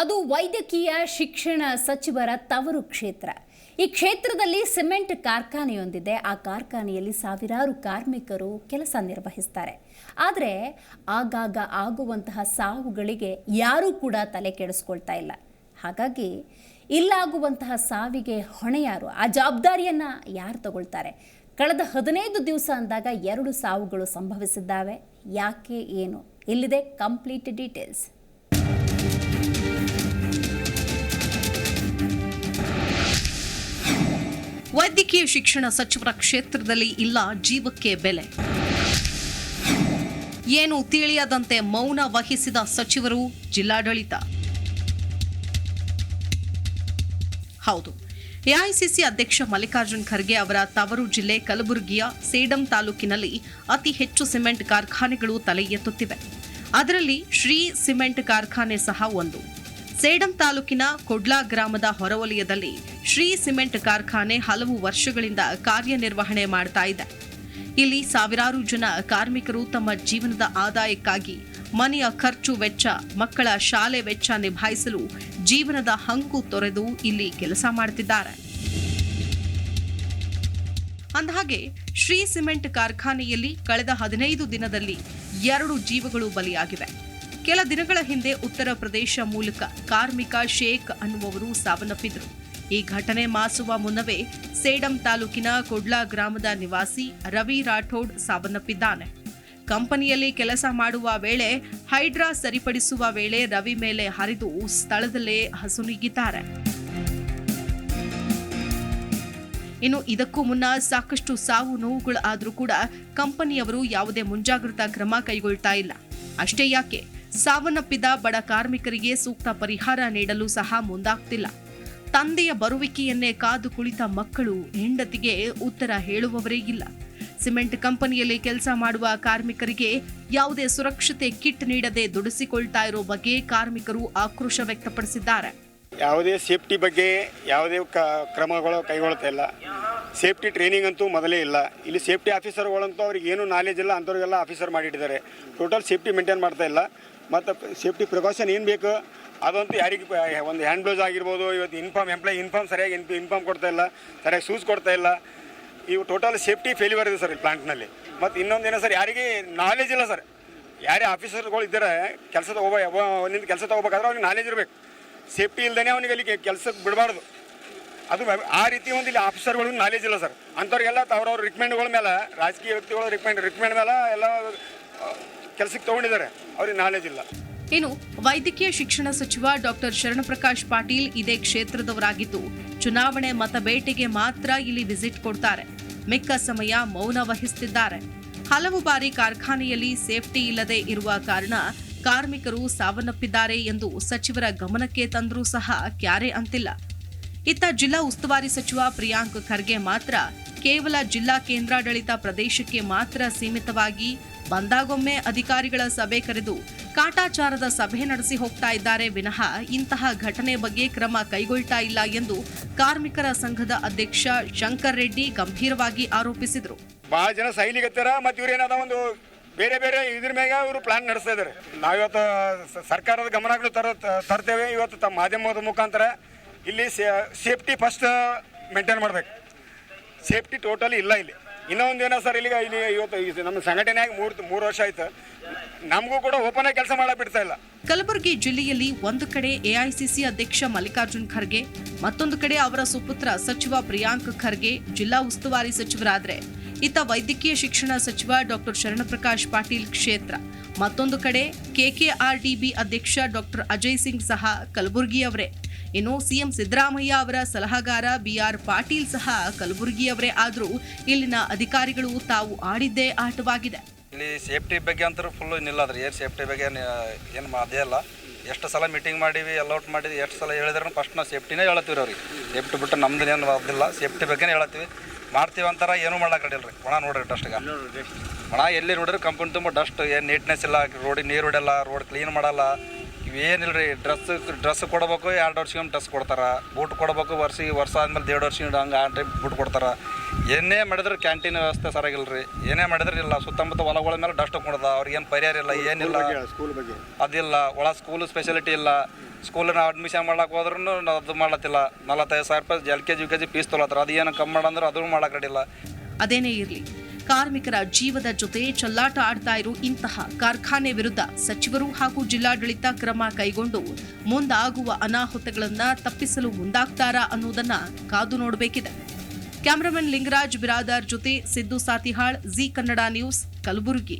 ಅದು ವೈದ್ಯಕೀಯ ಶಿಕ್ಷಣ ಸಚಿವರ ತವರು ಕ್ಷೇತ್ರ. ಈ ಕ್ಷೇತ್ರದಲ್ಲಿ ಸಿಮೆಂಟ್ ಕಾರ್ಖಾನೆಯೊಂದಿದೆ. ಆ ಕಾರ್ಖಾನೆಯಲ್ಲಿ ಸಾವಿರಾರು ಕಾರ್ಮಿಕರು ಕೆಲಸ ನಿರ್ವಹಿಸ್ತಾರೆ. ಆದರೆ ಆಗಾಗ ಆಗುವಂತಹ ಸಾವುಗಳಿಗೆ ಯಾರೂ ಕೂಡ ತಲೆ ಕೆಡಿಸ್ಕೊಳ್ತಾ ಇಲ್ಲ. ಹಾಗಾಗಿ ಇಲ್ಲಾಗುವಂತಹ ಸಾವಿಗೆ ಹೊಣೆ ಯಾರು? ಆ ಜವಾಬ್ದಾರಿಯನ್ನು ಯಾರು ತಗೊಳ್ತಾರೆ? ಕಳೆದ ಹದಿನೈದು ದಿವಸ ಅಂದಾಗ ಎರಡು ಸಾವುಗಳು ಸಂಭವಿಸಿದ್ದಾವೆ. ಯಾಕೆ, ಏನು? ಇಲ್ಲಿದೆ ಕಂಪ್ಲೀಟ್ ಡೀಟೇಲ್ಸ್. ವೈದ್ಯಕೀಯ ಶಿಕ್ಷಣ ಸಚಿವರ ಕ್ಷೇತ್ರದಲ್ಲಿ ಇಲ್ಲ ಜೀವಕ್ಕೆ ಬೆಲೆ. ಏನು ತಿಳಿಯದಂತೆ ಮೌನ ವಹಿಸಿದ ಸಚಿವರು ಜಿಲ್ಲಾಡಳಿತ. ಹೌದು, ಎಐಸಿಸಿ ಅಧ್ಯಕ್ಷ ಮಲ್ಲಿಕಾರ್ಜುನ್ ಖರ್ಗೆ ಅವರ ತವರು ಜಿಲ್ಲೆ ಕಲಬುರಗಿಯ ಸೇಡಂ ತಾಲೂಕಿನಲ್ಲಿ ಅತಿ ಹೆಚ್ಚು ಸಿಮೆಂಟ್ ಕಾರ್ಖಾನೆಗಳು ತಲೆ ಎತ್ತುತ್ತಿವೆ. ಅದರಲ್ಲಿ ಶ್ರೀ ಸಿಮೆಂಟ್ ಕಾರ್ಖಾನೆ ಸಹ ಒಂದು. ಸೇಡಂ ತಾಲೂಕಿನ ಕೊಡ್ಲಾ ಗ್ರಾಮದ ಹೊರವಲಯದಲ್ಲಿ ಶ್ರೀ ಸಿಮೆಂಟ್ ಕಾರ್ಖಾನೆ ಹಲವು ವರ್ಷಗಳಿಂದ ಕಾರ್ಯನಿರ್ವಹಣೆ ಮಾಡ್ತಾ ಇದೆ. ಇಲ್ಲಿ ಸಾವಿರಾರು ಜನ ಕಾರ್ಮಿಕರು ತಮ್ಮ ಜೀವನದ ಆದಾಯಕ್ಕಾಗಿ ಮನೆಯ ಖರ್ಚು ವೆಚ್ಚ, ಮಕ್ಕಳ ಶಾಲೆ ವೆಚ್ಚ ನಿಭಾಯಿಸಲು ಜೀವನದ ಹಂಕು ತೊರೆದು ಇಲ್ಲಿ ಕೆಲಸ ಮಾಡುತ್ತಿದ್ದಾರೆ ಅಂದಹಾಗೆ, ಶ್ರೀ ಸಿಮೆಂಟ್ ಕಾರ್ಖಾನೆಯಲ್ಲಿ ಕಳೆದ ಹದಿನೈದು ದಿನದಲ್ಲಿ ಎರಡು ಜೀವಗಳು ಬಲಿಯಾಗಿವೆ. ಕೆಲ ದಿನಗಳ ಹಿಂದೆ ಉತ್ತರ ಪ್ರದೇಶ ಮೂಲಕ ಕಾರ್ಮಿಕ ಶೇಖ್ ಅನ್ನುವವರು ಸಾವನ್ನಪ್ಪಿದ್ರು. ಈ ಘಟನೆ ಮಾಸುವ ಮುನ್ನವೇ ಸೇಡಂ ತಾಲೂಕಿನ ಕೊಡ್ಲಾ ಗ್ರಾಮದ ನಿವಾಸಿ ರವಿ ರಾಠೋಡ್ ಸಾವನ್ನಪ್ಪಿದ್ದಾನೆ. ಕಂಪನಿಯಲ್ಲಿ ಕೆಲಸ ಮಾಡುವ ವೇಳೆ ಹೈಡ್ರಾ ಸರಿಪಡಿಸುವ ವೇಳೆ ರವಿ ಮೇಲೆ ಹರಿದು ಸ್ಥಳದಲ್ಲೇ ಹಸುನೀಗಿದ್ದಾರೆ ಇನ್ನು ಇದಕ್ಕೂ ಮುನ್ನ ಸಾಕಷ್ಟು ಸಾವು ನೋವುಗಳು ಆದರೂ ಕೂಡ ಕಂಪನಿಯವರು ಯಾವುದೇ ಮುಂಜಾಗ್ರತಾ ಕ್ರಮ ಕೈಗೊಳ್ತಾ ಇಲ್ಲ. ಅಷ್ಟೇ ಯಾಕೆ? ಸಾವನ್ನಪ್ಪಿದ ಬಡ ಕಾರ್ಮಿಕರಿಗೆ ಸೂಕ್ತ ಪರಿಹಾರ ನೀಡಲು ಸಹ ಮುಂದಾಗ್ತಿಲ್ಲ. ತಂದೆಯ ಬರುವಿಕೆಯನ್ನೇ ಕಾದು ಕುಳಿತ ಮಕ್ಕಳು ಹೆಂಡತಿಗೆ ಉತ್ತರ ಹೇಳುವವರೇ ಇಲ್ಲ. ಸಿಮೆಂಟ್ ಕಂಪನಿಯಲ್ಲಿ ಕೆಲಸ ಮಾಡುವ ಕಾರ್ಮಿಕರಿಗೆ ಯಾವುದೇ ಸುರಕ್ಷತೆ ಕಿಟ್ ನೀಡದೆ ದುಡಿಸಿಕೊಳ್ತಾ ಇರೋ ಬಗ್ಗೆ ಕಾರ್ಮಿಕರು ಆಕ್ರೋಶ ವ್ಯಕ್ತಪಡಿಸಿದ್ದಾರೆ. ಯಾವುದೇ ಸೇಫ್ಟಿ ಬಗ್ಗೆ ಯಾವುದೇ ಕ್ರಮಗಳು ಕೈಗೊಳ್ತಾ ಇಲ್ಲ. ಸೇಫ್ಟಿ ಟ್ರೈನಿಂಗ್ ಅಂತೂ ಮೊದಲೇ ಇಲ್ಲ. ಇಲ್ಲಿ ಸೇಫ್ಟಿ ಆಫೀಸರ್ಗಳಂತೂ ಅವ್ರಿಗೆ ಏನು ನಾಲೆಜ್ ಇಲ್ಲ, ಅಂಥವ್ರಿಗೆಲ್ಲ ಆಫೀಸರ್ ಮಾಡಿಟ್ಟಿದ್ದಾರೆ. ಟೋಟಲ್ ಸೇಫ್ಟಿ ಮೇಂಟೈನ್ ಮಾಡ್ತಾ ಇಲ್ಲ. ಮತ್ತು ಸೇಫ್ಟಿ ಪ್ರಿಕಾಷನ್ ಏನು ಬೇಕು? ಅದಂತೂ ಯಾರಿಗೆ ಒಂದು ಹ್ಯಾಂಡ್ ಬ್ಲೌಸ್ ಆಗಿರ್ಬೋದು, ಇವತ್ತು ಇನ್ಫಾರ್ಮ್ ಎಂಪ್ಲಾಯ್ ಇನ್ಫಾರ್ಮ್ ಸರಿಯಾಗಿ ಇನ್ ಇನ್ಫಾರ್ಮ್ ಕೊಡ್ತಾ ಇಲ್ಲ, ಸರಿಯಾಗಿ ಶೂಸ್ ಕೊಡ್ತಾ ಇಲ್ಲ. ಇವು ಟೋಟಲ್ ಸೇಫ್ಟಿ ಫೇಲ್ಯೂರ್ ಇದೆ ಸರ್ ಈ ಪ್ಲಾಂಟ್ನಲ್ಲಿ ಮತ್ತು ಇನ್ನೊಂದೇನೋ ಸರ್ ಯಾರಿಗೆ ನಾಲೆಜ್ ಇಲ್ಲ ಸರ್ ಯಾರೇ ಆಫೀಸರ್ಗಳು ಇದ್ದಾರೆ ಕೆಲಸ ಒಬ್ಬ ಒಂದಿಂದ ಕೆಲಸ ತಗೋಬೇಕಾದ್ರೆ ಅವ್ನಿಗೆ ನಾಲೆಜ್ ಇರಬೇಕು. ಸೇಫ್ಟಿ ಇಲ್ದೇ ಅವನಿಗೆ ಅಲ್ಲಿ ಕೆಲಸಕ್ಕೆ ಬಿಡಬಾರ್ದು. ಅದು ಆ ರೀತಿ ಒಂದು ಇಲ್ಲಿ ಆಫೀಸರ್ಗಳು ನಾಲೆಜ್ ಇಲ್ಲ ಸರ್ ಅಂಥವ್ರಿಗೆಲ್ಲ ಅವ್ರವ್ರ ರಿಕ್ಮೆಂಡ್ಗಳ ಮೇಲೆ, ರಾಜಕೀಯ ವ್ಯಕ್ತಿಗಳ ರಿಕ್ಮೆಂಡ್ ರಿಕ್ಮೆಂಡ್ ಮೇಲೆ ಎಲ್ಲ ಕೆಲಸಕ್ಕೆ ತಗೊಂಡಿದ್ದಾರೆ, ಅವ್ರಿಗೆ ನಾಲೆಜ್ ಇಲ್ಲ. ಇನ್ನು ವೈದ್ಯಕೀಯ ಶಿಕ್ಷಣ ಸಚಿವ ಡಾಕ್ಟರ್ ಶರಣಪ್ರಕಾಶ್ ಪಾಟೀಲ್ ಇದೇ ಕ್ಷೇತ್ರದವರಾಗಿದ್ದು, ಚುನಾವಣೆ ಮತಬೇಟೆಗೆ ಮಾತ್ರ ಇಲ್ಲಿ ವಿಸಿಟ್ ಕೊಡ್ತಾರೆ. ಮಿಕ್ಕ ಸಮಯ ಮೌನ ವಹಿಸುತ್ತಿದ್ದಾರೆ ಹಲವು ಬಾರಿ ಕಾರ್ಖಾನೆಯಲ್ಲಿ ಸೇಫ್ಟಿ ಇಲ್ಲದೆ ಇರುವ ಕಾರಣ ಕಾರ್ಮಿಕರು ಸಾವನ್ನಪ್ಪಿದ್ದಾರೆ ಎಂದು ಸಚಿವರ ಗಮನಕ್ಕೆ ತಂದರೂ ಸಹ ಕ್ಯಾರೆ ಅಂತಿಲ್ಲ. ಇತ್ತ ಜಿಲ್ಲಾ ಉಸ್ತುವಾರಿ ಸಚಿವ ಪ್ರಿಯಾಂಕ್ ಖರ್ಗೆ ಮಾತ್ರ ಕೇವಲ ಜಿಲ್ಲಾ ಕೇಂದ್ರಾಡಳಿತ ಪ್ರದೇಶಕ್ಕೆ ಮಾತ್ರ ಸೀಮಿತವಾಗಿ ಬಂದಾಗೊಮ್ಮೆ ಅಧಿಕಾರಿಗಳ ಸಭೆ ಕರೆದು ಕಾಟಾಚಾರದ ಸಭೆ ನಡೆಸಿ ಹೋಗ್ತಾ ಇದ್ದಾರೆ. ವಿನಃ ಇಂತಹ ಘಟನೆ ಬಗ್ಗೆ ಕ್ರಮ ಕೈಗೊಳ್ತಾ ಇಲ್ಲ ಎಂದು ಕಾರ್ಮಿಕರ ಸಂಘದ ಅಧ್ಯಕ್ಷ ಶಂಕರ್ ರೆಡ್ಡಿ ಗಂಭೀರವಾಗಿ ಆರೋಪಿಸಿದರು. ಬಹಳ ಜನ ಸೈಲಿಗತ್ತಾರ ಮತ್ತೆ ಇವ್ರು ಏನಾದ ಒಂದು ಬೇರೆ ಬೇರೆ ಇದ್ರ ಮ್ಯಾಗ ಇವರು ಪ್ಲಾನ್ ನಡೆಸ್ತಾ ಇದ್ದಾರೆ ನಾವಿವತ್ತು ಸರ್ಕಾರದ ಗಮನಗಳು ತರ ತರ್ತೇವೆ. ಇವತ್ತು ತಮ್ಮ ಮಾಧ್ಯಮದ ಮುಖಾಂತರ ಇಲ್ಲಿ ಸೇಫ್ಟಿ ಫಸ್ಟ್ ಮೇಂಟೈನ್ ಮಾಡಬೇಕು. ಸೇಫ್ಟಿ ಟೋಟಲಿ ಇಲ್ಲ ಇಲ್ಲಿ. ಇನ್ನೊಂದು ಏನೋ ಸರ್ ಇಲ್ಲಿಗೆ ಇಲ್ಲಿ ಇವತ್ತು ನಮ್ಮ ಸಂಘಟನೆಯಾಗಿ ಮೂರು ಮೂರು ವರ್ಷ ಆಯ್ತು. ನಮಗೂ ಕೂಡ ಓಪನ್ ಆಗಿ ಕೆಲಸ ಮಾಡಕ್ ಬಿಡ್ತಾ ಇಲ್ಲ. ಕಲಬುರಗಿ ಜಿಲ್ಲೆಯಲ್ಲಿ ಒಂದು ಕಡೆ ಎಐಸಿಸಿ ಅಧ್ಯಕ್ಷ ಮಲ್ಲಿಕಾರ್ಜುನ್ ಖರ್ಗೆ, ಮತ್ತೊಂದು ಕಡೆ ಅವರ ಸುಪುತ್ರ ಸಚಿವ ಪ್ರಿಯಾಂಕ್ ಖರ್ಗೆ, ಜಿಲ್ಲಾ ಉಸ್ತುವಾರಿ ಸಚಿವರಾದರೆ. ಇತ್ತ ವೈದ್ಯಕೀಯ ಶಿಕ್ಷಣ ಸಚಿವ ಡಾಕ್ಟರ್ ಶರಣಪ್ರಕಾಶ್ ಪಾಟೀಲ್ ಕ್ಷೇತ್ರ. ಮತ್ತೊಂದು ಕಡೆ ಕೆಕೆಆರ್ಡಿಬಿ ಅಧ್ಯಕ್ಷ ಡಾಕ್ಟರ್ ಅಜಯ್ ಸಿಂಗ್ ಸಹ ಕಲಬುರಗಿಯವರೇ. ಇನ್ನು ಸಿಎಂ ಸಿದ್ದರಾಮಯ್ಯ ಅವರ ಸಲಹಾಗಾರ ಬಿಆರ್ ಪಾಟೀಲ್ ಸಹ ಕಲಬುರಗಿಯವರೇ ಆದರೂ ಇಲ್ಲಿನ ಅಧಿಕಾರಿಗಳು ತಾವು ಆಡಿದ್ದೇ ಆಟವಾಗಿದೆ. ಇಲ್ಲಿ ಸೇಫ್ಟಿ ಬಗ್ಗೆ ಅಂತರೂ ಫುಲ್ ನಿಲ್ಲದ್ರಿ ಏನು ಸೇಫ್ಟಿ ಬಗ್ಗೆ ಏನು ಅದೇ ಅಲ್ಲ. ಎಷ್ಟು ಸಲ ಮೀಟಿಂಗ್ ಮಾಡೀವಿ ಎಲ್ಲೌಟ್ ಮಾಡಿದ್ವಿ ಎಷ್ಟು ಸಲ ಹೇಳಿದ್ರು ಫಸ್ಟ್ ನಾವು ಸೇಫ್ಟಿನೇ ಹೇಳತ್ತೀವಿ ಅವ್ರಿಗೆ. ಸೇಫ್ಟಿ ಬಿಟ್ಟು ನಮ್ದು ಏನು ಅದಿಲ್ಲ ಸೇಫ್ಟಿ ಬಗ್ಗೆನೇ ಹೇಳತ್ತೀವಿ ಮಾಡ್ತೀವಿ ಅಂತಾರ ಏನು ಮಾಡಕ್ಕೆ ಅಡಿಲ್ಲ ರೀ ಒಣ ನೋಡ್ರಿ ಡಸ್ಟ್ಗೆ ಒಣ ಎಲ್ಲಿ ನೋಡಿದ್ರೆ ಕಂಪನಿ ತುಂಬ ಡಸ್ಟ್ ಏನು ನೀಟ್ನೆಸ್ ಇಲ್ಲ, ರೋಡಿಗೆ ನೀರು ಹೊಡೆಯಲ್ಲ, ರೋಡ್ ಕ್ಲೀನ್ ಮಾಡಲ್ಲ. ಇವೇನಿಲ್ಲ ರೀ ಡ್ರೆಸ್ ಡ್ರೆಸ್ ಕೊಡ್ಬೇಕು ಎರಡು ವರ್ಷಕ್ಕೆ ಡ್ರೆಸ್ ಕೊಡ್ತಾರೆ. ಬೂಟ್ ಕೊಡ್ಬೇಕು ವರ್ಷಿಗೆ ವರ್ಷ ಆದ್ಮೇಲೆ ದೇಡ್ ವರ್ಷ ಹಂಗೆ ಆ ಟೈಪ್ ಬೂಟ್ ಕೊಡ್ತಾರೆ. ಏನೇ ಮಾಡಿದ್ರೆ ಕ್ಯಾಂಟೀನ್ ವ್ಯವಸ್ಥೆ ಸರಿಯಾಗಿಲ್ಲ ರೀ ಏನೇ ಮಾಡಿದ್ರೆ ಇಲ್ಲ ಸುತ್ತಮುತ್ತ ಹೊಲಗಳ ಮೇಲೆ ಡಸ್ಟ್ ಕೊಡದ ಅವ್ರಿಗೇನು ಪರಿಹಾರ ಇಲ್ಲ ಏನಿಲ್ಲ. ಸ್ಕೂಲ್ ಬಗ್ಗೆ. ಅದಿಲ್ಲ ಒಳ ಸ್ಕೂಲ್ ಸ್ಪೆಷಾಲಿಟಿ ಇಲ್ಲ. ಸ್ಕೂಲಿನ ನಾವು ಅಡ್ಮಿಷನ್ ಮಾಡೋಕೆ ಹೋದ್ರೂ ಅದು ಮಾಡತ್ತಿಲ್ಲ ನಲವತ್ತೈದು ಸಾವಿರ ರೂಪಾಯಿ L K G U K G fees ತೊಗೊಳತ್ತಾರ ಅದು ಏನು ಕಮ್ಮಿ ಮಾಡಂದ್ರೆ ಅದನ್ನು ಮಾಡಕ್ಕೆ ರೆಡಿಲ್ಲ ಅದೇನೇ ಇರಲಿ. ಕಾರ್ಮಿಕರ ಜೀವದ ಜೊತೆ ಚಲ್ಲಾಟ ಆಡ್ತಾ ಇರೋ ಇಂತಹ ಕಾರ್ಖಾನೆ ವಿರುದ್ಧ ಸಚಿವರು ಹಾಗೂ ಜಿಲ್ಲಾಡಳಿತ ಕ್ರಮ ಕೈಗೊಂಡು ಮುಂದಾಗುವ ಅನಾಹುತಗಳನ್ನು ತಪ್ಪಿಸಲು ಮುಂದಾಗ್ತಾರಾ ಅನ್ನೋದನ್ನ ಕಾದು ನೋಡಬೇಕಿದೆ. ಕ್ಯಾಮರಾಮನ್ ಲಿಂಗರಾಜ್ ಬಿರಾದಾರ್ ಜೊತೆ ಸಿದ್ದು ಸಾತಿಹಾಳ್, ಜಿ ಕನ್ನಡ ನ್ಯೂಸ್, ಕಲಬುರಗಿ.